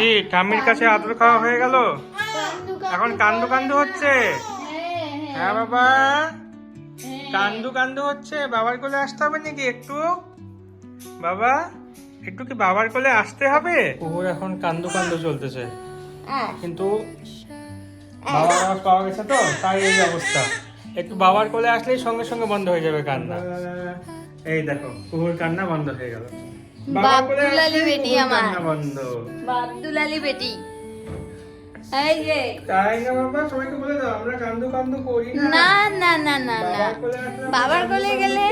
কি ঠাম্মির কাছে আদর খাওয়া হয়ে গেল? এখন কান্দু কান্দু হচ্ছে? হ্যাঁ বাবা। কান্দু কান্দু হচ্ছে? বাবার কোলে আসতে হবে নাকি একটু? বাবা একটু কি বাবার কোলে আসতে হবে? কুকুর এখন কান্দু কান্দু চলতেছে। কিন্তু বাবার আওয়াজ পাওয়া গেছে তো তাই এই অবস্থা। একটু বাবার কোলে আসলেই সঙ্গে সঙ্গে বন্ধ হয়ে যাবে কান্না। এই দেখো কুকুর কান্না বন্ধ হয়ে গেল। বাবদুলালি বেটি আমার। বাবদুলালি বেটি। এই যে। তাই না বাবা? সবাইকে বলে দাও আমরা কান্দু কান্দু করি না। না না না না না। বাবার কোলে গেলে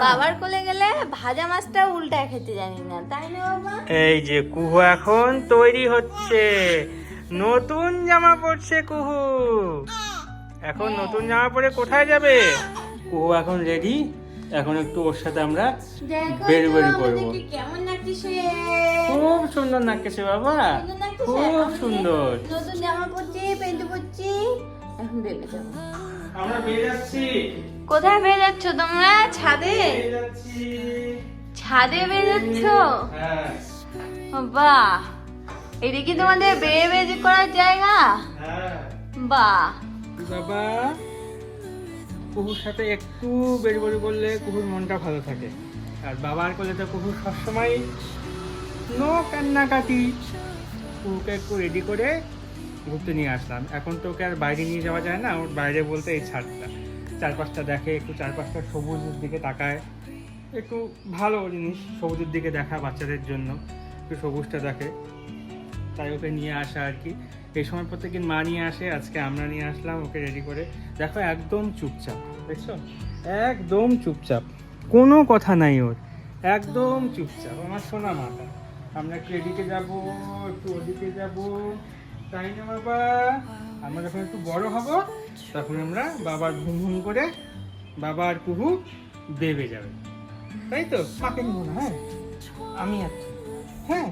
বাবার কোলে গেলে ভাজা মাছটা উল্টা খেতে জানি না। তাই না বাবা? এই যে কুহু এখন তৈরি হচ্ছে। নতুন জামা পরছে কুহু। এখন নতুন জামা পরে কোথায় যাবে? কুহু এখন রেডি এখন একটু ওর সাথে আমরা বের তো করব। খুব সুন্দর নাচছে বাবা। খুব সুন্দর নতুন জামা পরছি প্যান্ট পরছি এখন বেবে যাব। আমরা বের যাচ্ছি। কোথায় বের যাচ্ছ তোমরা? ছাদে? ছাদে বের যাচ্ছ? হ্যাঁ। বাহ এটা কি তোমাদের বেয়ে বেজে করার জায়গা? হ্যাঁ। বাহ। বাবা কুকুর সাথে একটু বেরবরি করলে কুকুর মনটা ভালো থাকে। আর বাবার কোলে তো কুকুর সবসময় নো কান্নাকাটি। কুকুরকে একটু রেডি করে ঘুরতে নিয়ে আসলাম। এখন তো ওকে আর বাইরে নিয়ে যাওয়া যায় না, ওর বাইরে বলতে এই ছাদটা। চারপাশটা দেখে একটু চারপাশটা সবুজের দিকে তাকায়। একটু ভালো জিনিস সবুজের দিকে দেখা বাচ্চাদের জন্য। একটু সবুজটা দেখে। তাই ওকে নিয়ে আসা আর কি। এই সময় প্রত্যেকদিন মা নিয়ে আসে আজকে আমরা নিয়ে আসলাম ওকে রেডি করে। দেখো একদম চুপচাপ দেখছ? একদম চুপচাপ কোনো কথা নাই ওর একদম চুপচাপ। আমার সোনা মাতা আমরা একটু এদিকে যাব একটু ওদিকে যাব। তাই না বাবা? আমরা যখন একটু বড় হব তখন আমরা বাবার ঘুম ঘুম করে বাবার কুহু দেবে যাবে। তাই তো? মাকে নিব না হ্যাঁ? আমি আর হ্যাঁ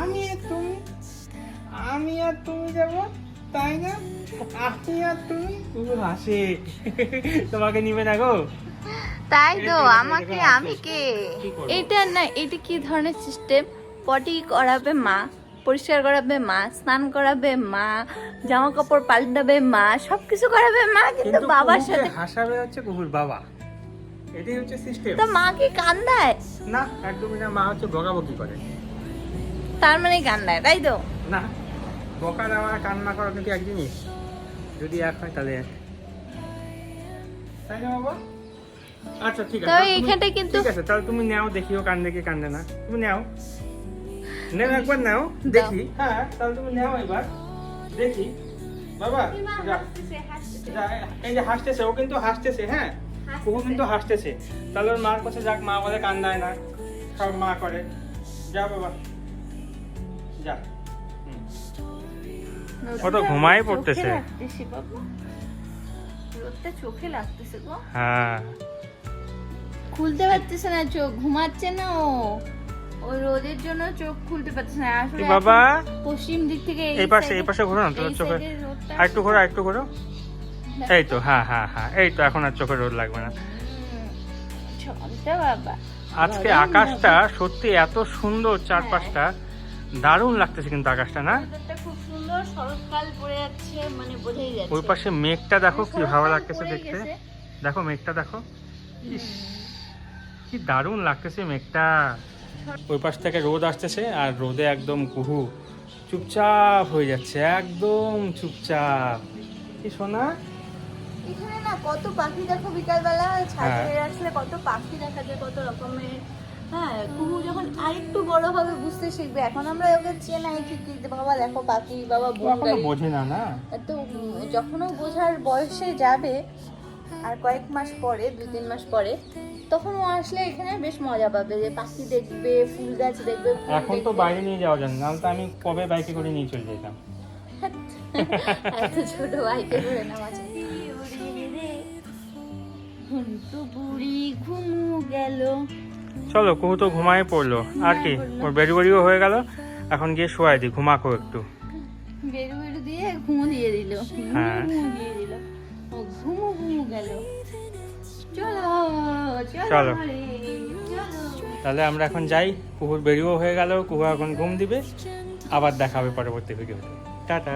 আমি আর তুমি। আমি আর তুমি যাব তাই না? আপনি আর তুমি? হাসে। তোমাকে নিবে না গো। তাই তো আমাকে আমি কে? এটা না এটা কি ধরনের সিস্টেম পটি করাবে মা পরিষ্কার করাবে মা স্নান করাবে মা জামা কাপড় পাল্টাবে মা সবকিছু করাবে মা কিন্তু কিন্তু বাবার সাথে হাসাবে হচ্ছে কুকুর বাবা। এটাই হচ্ছে সিস্টেম তো মা কি কান্দায়? না একদমই না মা হচ্ছে বকাবকি করে। তার মানে কান্দায় তাই তো? না। বকা দেওয়া আর কান্না করা কিন্তু এক জিনিস? যদি এক হয় তাহলে এক। তাই না বাবা? আচ্ছা ঠিক আছে। তবে তুমি- কিন্তু- ঠিক আছে তাহলে তুমি নাও দেখিও কান্দে কি কান্দে না। তুমি নাও। নেও একবার নাও দেখি। হ্যাঁ তাহলে তুমি নাও এবার। দেখি। বাবা এই যে। হাসতেছে ও কিন্তু হাসতেছে হ্যাঁ? ও কিন্তু হাসতেছে। তাহলে ওর মার কাছে যাক মা বলে কান্দায় না। সব মা করে। যা বাবা। যা। ও তো ঘুমায় পড়তেছে। চোখে রোদটা চোখে লাগতেছে গো। হ্যাঁ। খুলতে পারতেছে না চোখ ঘুমাচ্ছে না ও। ওই রোদের জন্য চোখ খুলতে পারতেছে না। আসলে বাবা? পশ্চিম দিক থেকে এই পাশে এই পাশে ঘোরো না তোর চোখে। আর একটু ঘোরো আর একটু ঘোরো। এই তো হ্যাঁ হ্যাঁ হ্যাঁ এই তো এখন আর চোখে রোদ লাগবে না। বাবা। আজকে আকাশটা সত্যি এত সুন্দর চারপাশটা। দারুণ লাগতেছে কিন্তু আকাশটা না? খুব সুন্দর শরৎকাল পড়ে যাচ্ছে মানে বোঝাই যাচ্ছে। ওই পাশে মেঘটা দেখো কি ভালো লাগতেছে দেখতে। দেখো মেঘটা দেখো। ইস, কি দারুণ লাগতেছে মেঘটা। ওই পাশ থেকে রোদ আসতেছে আর রোদে একদম কুহু। চুপচাপ হয়ে যাচ্ছে একদম চুপচাপ। কি শোনা এখানে না কত পাখি দেখো বিকালবেলা ছাদে হ্যাঁ। আসলে কত পাখি দেখা যায় কত রকমের হ্যাঁ কুহু যখন আরেকটু বড় হবে বুঝতে শিখবে। এখন আমরা ওকে চেনাই ঠিকই যে বাবা দেখো পাখি বাবা বোঝে না না? তো যখন ও বোঝার বয়সে যাবে আর কয়েক মাস পরে দুই তিন মাস পরে তখন ও আসলে এখানে বেশ মজা পাবে যে পাখি দেখবে ফুল গাছ দেখবে এখন তো। বাইরে নিয়ে যাওয়া যায় না নাহলে তো আমি কবে বাইকে করে নিয়ে চলে যেতাম। এত ছোট বাইকে করে না মাঝে। ঘুমু গেল। চলো কুহু তো ঘুমায় পড়ল। আর কি ওর বেরি বেরিও হয়ে গেল। এখন গিয়ে শোয়াই দি ঘুমাকো একটু। বেরু বেরু দিয়ে ঘুমু দিয়ে দিল। হ্যাঁ। দিয়ে দিল। ও ঘুমু ঘুমু গেল। চলো চলো তাহলে আমরা এখন যাই। কুহুর বেরিও হয়ে গেল কুহু এখন ঘুম দিবে। আবার দেখা হবে পরবর্তী ভিডিওতে টাটা।